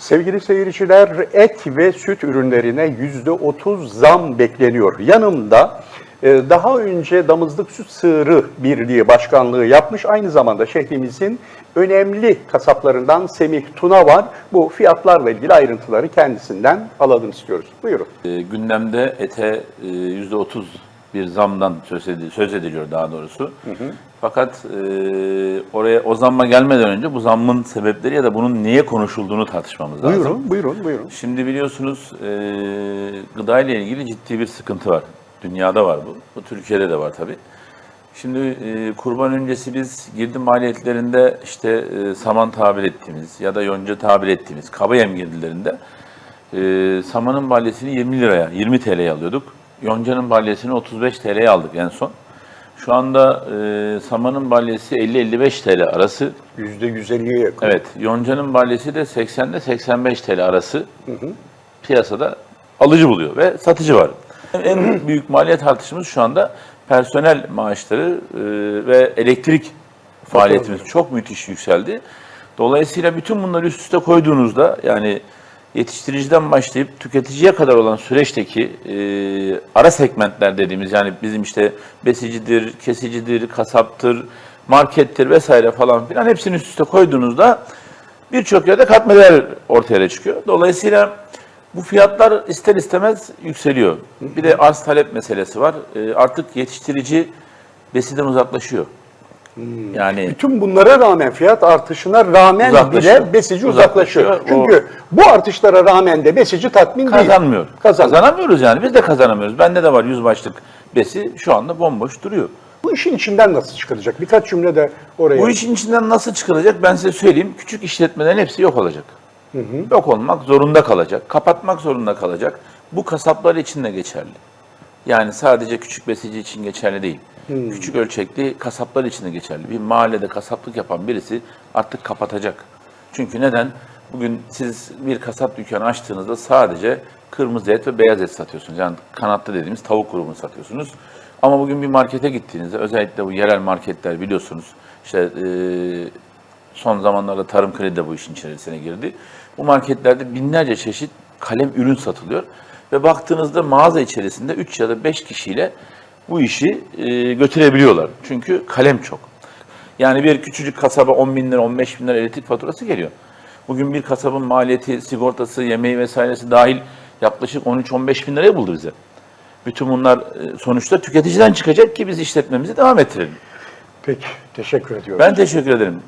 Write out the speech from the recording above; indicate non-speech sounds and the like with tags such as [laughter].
Sevgili seyirciler, et ve süt ürünlerine yüzde otuz zam bekleniyor. Yanımda e, daha önce Damızlık Süt Sığırı Birliği Başkanlığı yapmış, aynı zamanda şehrimizin önemli kasaplarından Semih Tuna var. Bu fiyatlarla ilgili ayrıntıları kendisinden alalım istiyoruz. Buyurun. E, gündemde ete e, yüzde otuz bir zamdan söz, ediliyor, söz ediliyor daha doğrusu. Fakat e, oraya o zamma gelmeden önce bu zammın sebepleri ya da bunun niye konuşulduğunu tartışmamız lazım. Buyurun, buyurun, buyurun. Şimdi biliyorsunuz e, gıda ile ilgili ciddi bir sıkıntı var. Dünyada var bu. Bu Türkiye'de de var tabii. Şimdi e, kurban öncesi biz girdi maliyetlerinde işte e, saman tabir ettiğimiz ya da yonca tabir ettiğimiz kaba yem girdilerinde e, samanın balyesini 20 liraya, 20 TL'ye alıyorduk. Yoncanın balyesini 35 TL'ye aldık en son. Şu anda e, samanın balyesi 50-55 TL arası. Yüzde yüz elliye yakın. Evet, yoncanın balyesi de 80 ile 85 TL arası piyasada alıcı buluyor ve satıcı var. En [clears throat] büyük maliyet artışımız şu anda personel maaşları e, ve elektrik faaliyetimiz çok müthiş yükseldi. Dolayısıyla bütün bunları üst üste koyduğunuzda yani yetiştiriciden başlayıp tüketiciye kadar olan süreçteki e, ara segmentler dediğimiz yani bizim işte besicidir, kesicidir, kasaptır, markettir vesaire falan filan hepsini üst üste koyduğunuzda birçok yerde katma değer ortaya çıkıyor. Dolayısıyla bu fiyatlar ister istemez yükseliyor. Bir de arz talep meselesi var. E, artık yetiştirici besiden uzaklaşıyor. Yani Bütün bunlara rağmen fiyat artışına rağmen Uzaklaşıyor. bile besici uzaklaşıyor. Uzaklaşıyor. Çünkü bu artışlara rağmen de besici tatmin değil. kazanmıyor. Kazanmıyor. Kazanamıyoruz yani. Biz de kazanamıyoruz. Bende de var yüz başlık besi şu anda bomboş duruyor. Bu işin içinden nasıl çıkaracak? Birkaç cümle de oraya. Bu işin içinden nasıl çıkılacak ben size söyleyeyim. Küçük işletmelerin hepsi yok olacak. Yok olmak zorunda kalacak. Kapatmak zorunda kalacak. Bu kasaplar için de geçerli. Yani sadece küçük besici için geçerli değil. Küçük ölçekli kasaplar için de geçerli. Bir mahallede kasaplık yapan birisi artık kapatacak. Çünkü neden? Bugün siz bir kasap dükkanı açtığınızda sadece kırmızı et ve beyaz et satıyorsunuz. Yani kanatlı dediğimiz tavuk grubunu satıyorsunuz. Ama bugün bir markete gittiğinizde özellikle bu yerel marketler biliyorsunuz işte eee, son zamanlarda tarım kredi de bu işin içerisine girdi. Bu marketlerde binlerce çeşit kalem ürün satılıyor. Ve baktığınızda mağaza içerisinde 3 ya da 5 kişiyle bu işi e, götürebiliyorlar. Çünkü kalem çok. Yani bir küçücük kasaba 10 bin lira, 15 bin lira elektrik faturası geliyor. Bugün bir kasabın maliyeti, sigortası, yemeği vesairesi dahil yaklaşık 13-15 bin liraya buldu bize. Bütün bunlar e, sonuçta tüketiciden çıkacak ki biz işletmemizi devam ettirelim. Peki, teşekkür ediyorum. Ben teşekkür ederim.